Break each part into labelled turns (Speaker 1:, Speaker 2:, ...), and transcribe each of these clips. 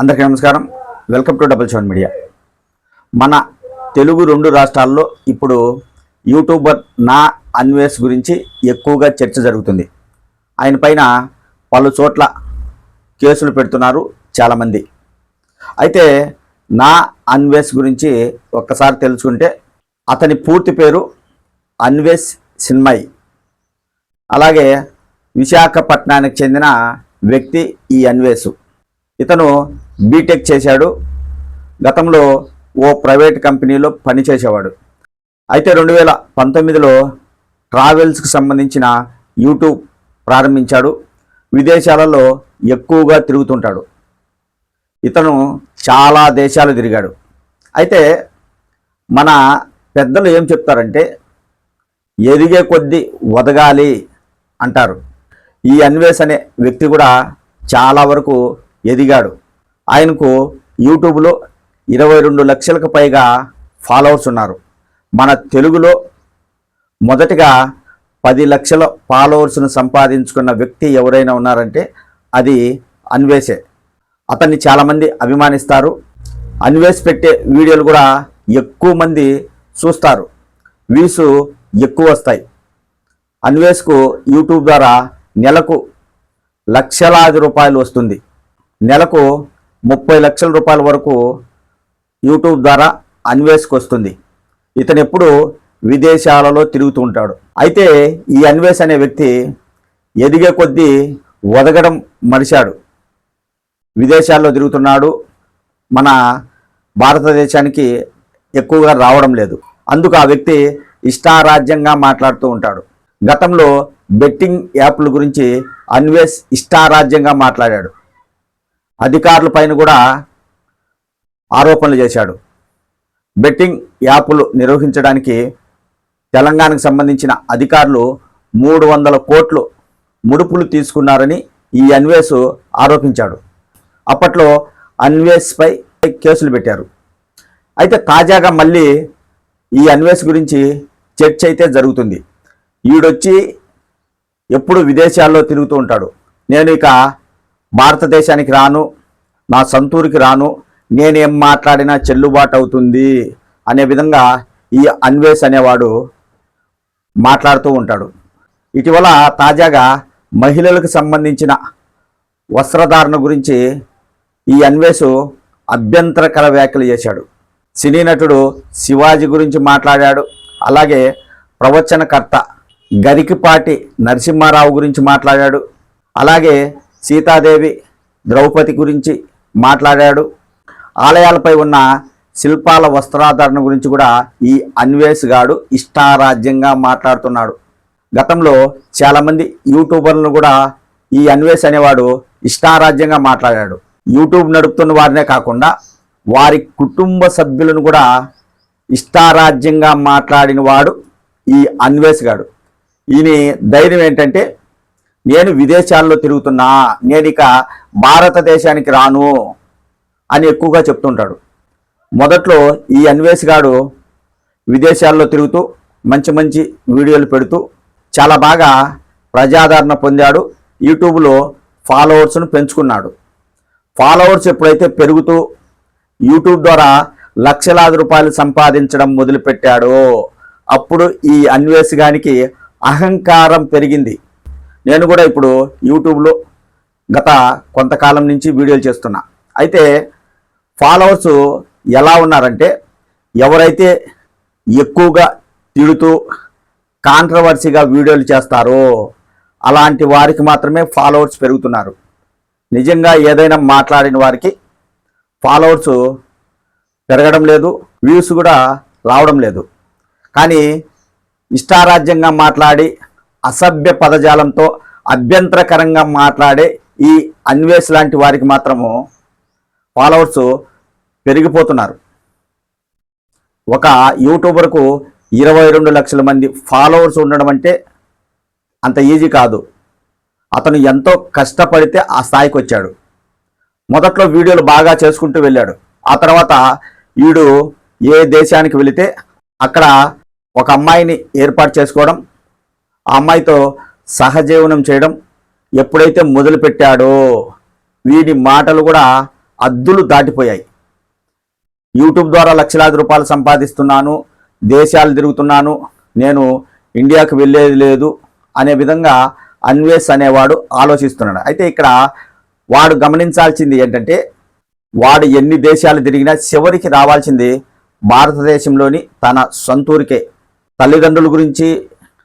Speaker 1: అందరికీ నమస్కారం. Welcome to double seven media మన తెలుగు రెండు రాష్ట్రాల్లో ఇప్పుడు యూట్యూబర్ నా అన్వేష్ గురించి ఎక్కువగా చర్చ జరుగుతుంది. ఆయన పైన పలు చోట్ల కేసులు పెడుతున్నారు చాలామంది. అయితే నా అన్వేష్ గురించి ఒక్కసారి తెలుసుకుంటే అతని పూర్తి పేరు అన్వేష్ సిన్మయ్. అలాగే విశాఖపట్నానికి చెందిన వ్యక్తి ఈ అన్వేష్. ఇతను బీటెక్ చేశాడు. గతంలో ఓ ప్రైవేట్ కంపెనీలో పనిచేసేవాడు. అయితే రెండు వేల పంతొమ్మిదిలో ట్రావెల్స్కి సంబంధించిన యూట్యూబ్ ప్రారంభించాడు. విదేశాలలో ఎక్కువగా తిరుగుతుంటాడు. ఇతను చాలా దేశాలు తిరిగాడు. అయితే మన పెద్దలు ఏం చెప్తారంటే ఎదిగే కొద్దీ వదగాలి అంటారు. ఈ అన్వేష్ అనే వ్యక్తి కూడా చాలా వరకు ఎదిగాడు. ఆయనకు యూట్యూబ్లో ఇరవై రెండు లక్షలకు పైగా ఫాలోవర్స్ ఉన్నారు. మన తెలుగులో మొదటగా పది లక్షల ఫాలోవర్స్ను సంపాదించుకున్న వ్యక్తి ఎవరైనా ఉన్నారంటే అది అన్వేషే. అతన్ని చాలామంది అభిమానిస్తారు. అన్వేష్ పెట్టే వీడియోలు కూడా ఎక్కువ మంది చూస్తారు. వ్యూస్ ఎక్కువ వస్తాయి. అన్వేష్కు యూట్యూబ్ ద్వారా నెలకు లక్షలాది రూపాయలు వస్తుంది. నెలకు ముప్పై లక్షల రూపాయల వరకు యూట్యూబ్ ద్వారా అన్వేష్కి వస్తుంది ఇతను ఎప్పుడు విదేశాలలో తిరుగుతూ ఉంటాడు. అయితే ఈ అన్వేష్ అనే వ్యక్తి ఎదిగే కొద్దీ వదగడం మరిచాడు. విదేశాల్లో తిరుగుతున్నాడు. మన భారతదేశానికి ఎక్కువగా రావడం లేదు. అందుకు ఆ వ్యక్తి ఇష్టారాజ్యంగా మాట్లాడుతూ ఉంటాడు. గతంలో బెట్టింగ్ యాప్ల గురించి అన్వేష్ ఇష్టారాజ్యంగా మాట్లాడాడు. అధికారుల పైన కూడా ఆరోపణలు చేశాడు. బెట్టింగ్ యాప్లు నిర్వహించడానికి తెలంగాణకు సంబంధించిన అధికారులు మూడు వందల కోట్లు ముడుపులు తీసుకున్నారని ఈ అన్వేష్ ఆరోపించాడు. అప్పట్లో అన్వేష్పై కేసులు పెట్టారు. అయితే తాజాగా మళ్ళీ ఈ అన్వేష్ గురించి చర్చ అయితే జరుగుతుంది. ఈడొచ్చి ఎప్పుడు విదేశాల్లో తిరుగుతూ ఉంటాడు. నేను ఇక భారతదేశానికి రాను నా సంతూరుకి రాను నేనేం మాట్లాడినా చెల్లుబాటు అవుతుంది అనే విధంగా ఈ అన్వేష్ అనేవాడు మాట్లాడుతూ ఉంటాడు. ఇటీవల తాజాగా మహిళలకు సంబంధించిన వస్త్రధారణ గురించి ఈ అన్వేష్ అభ్యంతరకర వ్యాఖ్యలు చేశాడు. సినీ నటుడు శివాజీ గురించి మాట్లాడాడు. అలాగే ప్రవచనకర్త గరికిపాటి నరసింహారావు గురించి మాట్లాడాడు. అలాగే సీతాదేవి ద్రౌపది గురించి మాట్లాడాడు. ఆలయాలపై ఉన్న శిల్పాల వస్త్రాధారణ గురించి కూడా ఈ అన్వేష్ గాడు ఇష్టారాజ్యంగా మాట్లాడుతున్నాడు. గతంలో చాలామంది యూట్యూబర్లను కూడా ఈ అన్వేష్ అనేవాడు ఇష్టారాజ్యంగా మాట్లాడాడు. యూట్యూబ్ నడుపుతున్న వారినే కాకుండా వారి కుటుంబ సభ్యులను కూడా ఇష్టారాజ్యంగా మాట్లాడిన వాడు ఈ అన్వేష్ గాడు. ఈయన ధైర్యం ఏంటంటే నేను విదేశాల్లో తిరుగుతున్నా నేను ఇక భారతదేశానికి రాను అని ఎక్కువగా చెప్తుంటాడు. మొదట్లో ఈ అన్వేష్ గాడు విదేశాల్లో తిరుగుతూ మంచి మంచి వీడియోలు పెడుతూ చాలా బాగా ప్రజాదరణ పొందాడు. యూట్యూబ్లో ఫాలోవర్స్ను పెంచుకున్నాడు. ఫాలోవర్స్ ఎప్పుడైతే పెరుగుతూ యూట్యూబ్ ద్వారా లక్షలాది రూపాయలు సంపాదించడం మొదలుపెట్టాడో అప్పుడు ఈ అన్వేష్ గానికి అహంకారం పెరిగింది. నేను కూడా ఇప్పుడు యూట్యూబ్లో గత కొంతకాలం నుంచి వీడియోలు చేస్తున్నా. అయితే ఫాలోవర్స్ ఎలా ఉన్నారంటే ఎవరైతే ఎక్కువగా తిడుతూ కాంట్రవర్సీగా వీడియోలు చేస్తారో అలాంటి వారికి మాత్రమే ఫాలోవర్స్ పెరుగుతున్నారు. నిజంగా ఏదైనా మాట్లాడిన వారికి ఫాలోవర్స్ పెరగడం లేదు వ్యూస్ కూడా రావడం లేదు. కానీ ఇష్టారాజ్యంగా మాట్లాడి అసభ్య పదజాలంతో అభ్యంతరకరంగా మాట్లాడే ఈ అన్వేష్ లాంటి వారికి మాత్రము ఫాలోవర్స్ పెరిగిపోతున్నారు. ఒక యూట్యూబర్కు ఇరవై రెండు లక్షల మంది ఫాలోవర్స్ ఉండడం అంటే అంత ఈజీ కాదు. అతను ఎంతో కష్టపడితే ఆ స్థాయికి వచ్చాడు. మొదట్లో వీడియోలు బాగా చేసుకుంటూ వెళ్ళాడు. ఆ తర్వాత వీడు ఏ దేశానికి వెళితే అక్కడ ఒక అమ్మాయిని ఏర్పాటు చేసుకోవడం ఆ అమ్మాయితో సహజీవనం చేయడం ఎప్పుడైతే మొదలుపెట్టాడో వీడి మాటలు కూడా అద్దులు దాటిపోయాయి. యూట్యూబ్ ద్వారా లక్షలాది రూపాయలు సంపాదిస్తున్నాను దేశాలు తిరుగుతున్నాను నేను ఇండియాకు వెళ్ళేది లేదు అనే విధంగా అన్వేష్ అనేవాడు ఆలోచిస్తున్నాడు. అయితే ఇక్కడ వాడు గమనించాల్సింది ఏంటంటే వాడు ఎన్ని దేశాలు తిరిగినా చివరికి రావాల్సింది భారతదేశంలోని తన సొంతూరికే. తల్లిదండ్రుల గురించి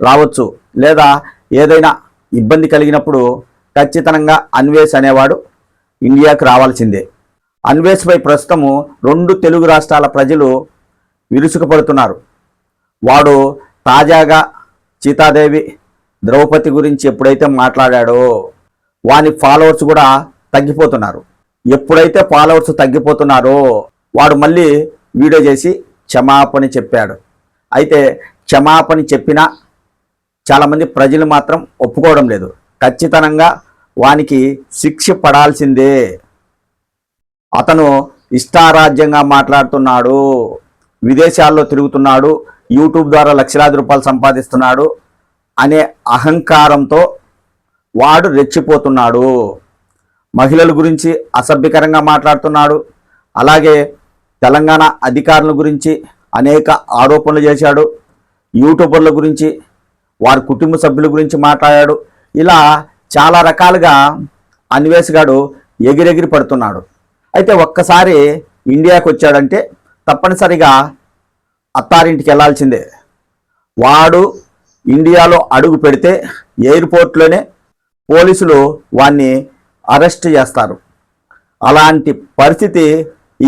Speaker 1: రావచ్చు లేదా ఏదైనా ఇబ్బంది కలిగినప్పుడు ఖచ్చితంగా అన్వేష్ అనేవాడు ఇండియాకు రావాల్సిందే. అన్వేష్పై ప్రస్తుతము రెండు తెలుగు రాష్ట్రాల ప్రజలు విరుచుకుపడుతున్నారు వాడు తాజాగా సీతాదేవి ద్రౌపది గురించి ఎప్పుడైతే మాట్లాడాడో వాని ఫాలోవర్స్ కూడా తగ్గిపోతున్నారు. ఎప్పుడైతే ఫాలోవర్స్ తగ్గిపోతున్నారో వాడు మళ్ళీ వీడియో చేసి క్షమాపణ చెప్పాడు. అయితే క్షమాపణ చెప్పినా చాలామంది ప్రజలు మాత్రం ఒప్పుకోవడం లేదు. ఖచ్చితంగా వానికి శిక్ష పడాల్సిందే. అతను ఇష్టారాజ్యంగా మాట్లాడుతున్నాడు. విదేశాల్లో తిరుగుతున్నాడు. యూట్యూబ్ ద్వారా లక్షలాది రూపాయలు సంపాదిస్తున్నాడు అనే అహంకారంతో వాడు రెచ్చిపోతున్నాడు. మహిళల గురించి అసభ్యకరంగా మాట్లాడుతున్నాడు. అలాగే తెలంగాణ అధికారుల గురించి అనేక ఆరోపణలు చేశాడు. యూట్యూబర్ల గురించి వారి కుటుంబ సభ్యుల గురించి మాట్లాడాడు. ఇలా చాలా రకాలుగా అన్వేష్ గాడు ఎగిరెగిరి పడుతున్నాడు. అయితే ఒక్కసారి ఇండియాకు వచ్చాడంటే తప్పనిసరిగా అత్తారింటికి వెళ్ళాల్సిందే. వాడు ఇండియాలో అడుగు పెడితే ఎయిర్పోర్ట్లోనే పోలీసులు వాణ్ణి అరెస్ట్ చేస్తారు. అలాంటి పరిస్థితి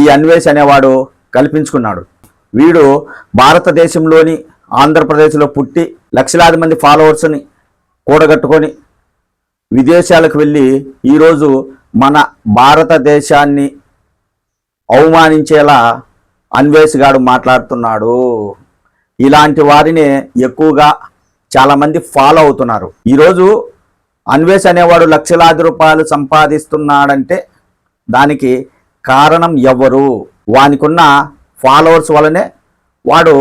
Speaker 1: ఈ అన్వేష్ అనేవాడు కల్పించుకున్నాడు. వీడు భారతదేశంలోని ఆంధ్రప్రదేశ్లో పుట్టి లక్షలాది మంది ఫాలోవర్స్ని కూడగట్టుకొని విదేశాలకు వెళ్ళి ఈరోజు మన భారతదేశాన్ని అవమానించేలా అన్వేష్ గారు మాట్లాడుతున్నాడు. ఇలాంటి వారిని ఎక్కువగా చాలామంది ఫాలో అవుతున్నారు. ఈరోజు అన్వేష్ అనేవాడు లక్షలాది రూపాయలు సంపాదిస్తున్నాడంటే దానికి కారణం ఎవరు? వానికున్న ఫాలోవర్స్ వలనే వాడు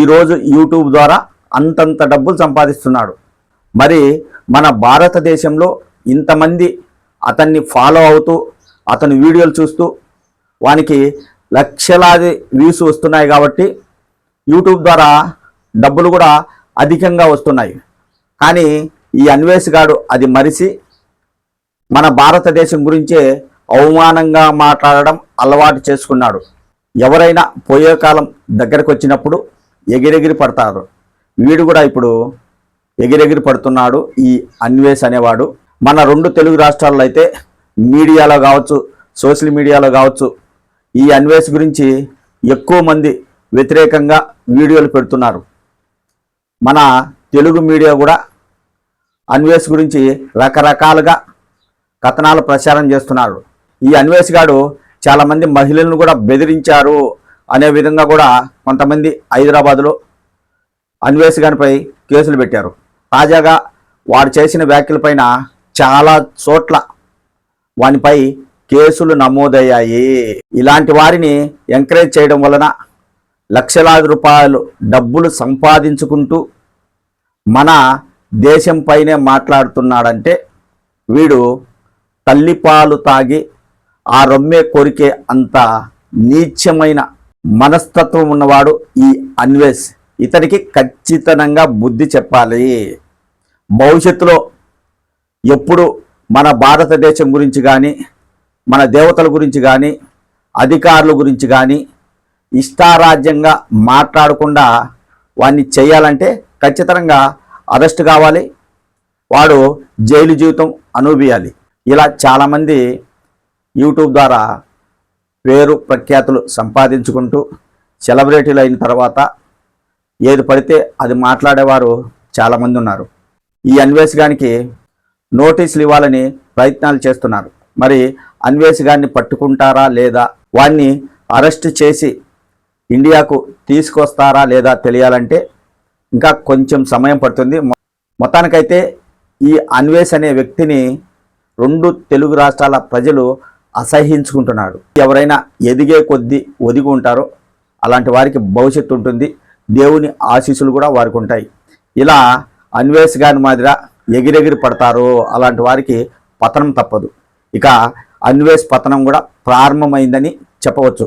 Speaker 1: ఈరోజు యూట్యూబ్ ద్వారా అంతంత డబ్బులు సంపాదిస్తున్నాడు. మరి మన భారతదేశంలో ఇంతమంది అతన్ని ఫాలో అవుతూ అతని వీడియోలు చూస్తూ వానికి లక్షలాది వ్యూస్ వస్తున్నాయి కాబట్టి యూట్యూబ్ ద్వారా డబ్బులు కూడా అధికంగా వస్తున్నాయి. కానీ ఈ అన్వేష్ గాడు అది మరిసి మన భారతదేశం గురించే అవమానంగా మాట్లాడడం అలవాటు చేసుకున్నాడు. ఎవరైనా పోయే కాలం దగ్గరకు వచ్చినప్పుడు ఎగిరెగిరి పడతారు. వీడు కూడా ఇప్పుడు ఎగిరెగిరి పడుతున్నాడు ఈ అన్వేష్ అనేవాడు. మన రెండు తెలుగు రాష్ట్రాల్లో అయితే మీడియాలో కావచ్చు సోషల్ మీడియాలో కావచ్చు ఈ అన్వేష్ గురించి ఎక్కువ మంది వ్యతిరేకంగా వీడియోలు పెడుతున్నారు. మన తెలుగు మీడియా కూడా అన్వేష్ గురించి రకరకాలుగా కథనాలు ప్రచారం చేస్తున్నారు. ఈ అన్వేష్ గాడు చాలామంది మహిళలను కూడా బెదిరించారు అనే విధంగా కూడా కొంతమంది హైదరాబాద్లో అన్వేష్ కేసులు పెట్టారు. తాజాగా వాడు చేసిన వ్యాఖ్యలపైన చాలా చోట్ల వానిపై కేసులు నమోదయ్యాయి. ఇలాంటి వారిని ఎంకరేజ్ చేయడం వలన లక్షలాది రూపాయలు డబ్బులు సంపాదించుకుంటూ మన దేశంపైనే మాట్లాడుతున్నాడంటే వీడు తల్లిపాలు తాగి ఆ రొమ్మే కొరికే అంత నీచమైన మనస్తత్వం ఉన్నవాడు ఈ అన్వేష్. ఇతనికి ఖచ్చితంగా బుద్ధి చెప్పాలి. భవిష్యత్తులో ఎప్పుడు మన భారతదేశం గురించి కానీ మన దేవతల గురించి కానీ అధికారుల గురించి కానీ ఇష్టారాజ్యంగా మాట్లాడకుండా వాడిని చేయాలంటే ఖచ్చితంగా అరెస్ట్ కావాలి. వాడు జైలు జీవితం అనుభవియాలి. ఇలా చాలామంది యూట్యూబ్ ద్వారా పేరు ప్రఖ్యాతులు సంపాదించుకుంటూ సెలబ్రిటీలు అయిన తర్వాత ఏది పడితే అది మాట్లాడేవారు చాలామంది ఉన్నారు. ఈ అన్వేషగానికి నోటీసులు ఇవ్వాలని ప్రయత్నాలు చేస్తున్నారు. మరి అన్వేషగాన్ని పట్టుకుంటారా లేదా? వాణ్ణి అరెస్ట్ చేసి ఇండియాకు తీసుకొస్తారా లేదా తెలియాలంటే ఇంకా కొంచెం సమయం పడుతుంది. మొత్తానికైతే ఈ అన్వేష్ అనే వ్యక్తిని రెండు తెలుగు రాష్ట్రాల ప్రజలు అసహించుకుంటున్నాడు ఎవరైనా ఎదిగే కొద్దీ ఒదిగి ఉంటారో. అలాంటి వారికి భవిష్యత్తు ఉంటుంది. దేవుని ఆశీస్సులు కూడా వారికి ఉంటాయి. ఇలా అన్వేష్ గారి మాదిర ఎగిరెగిరి పడతారో అలాంటి వారికి పతనం తప్పదు. ఇక అన్వేష్ పతనం కూడా ప్రారంభమైందని చెప్పవచ్చు.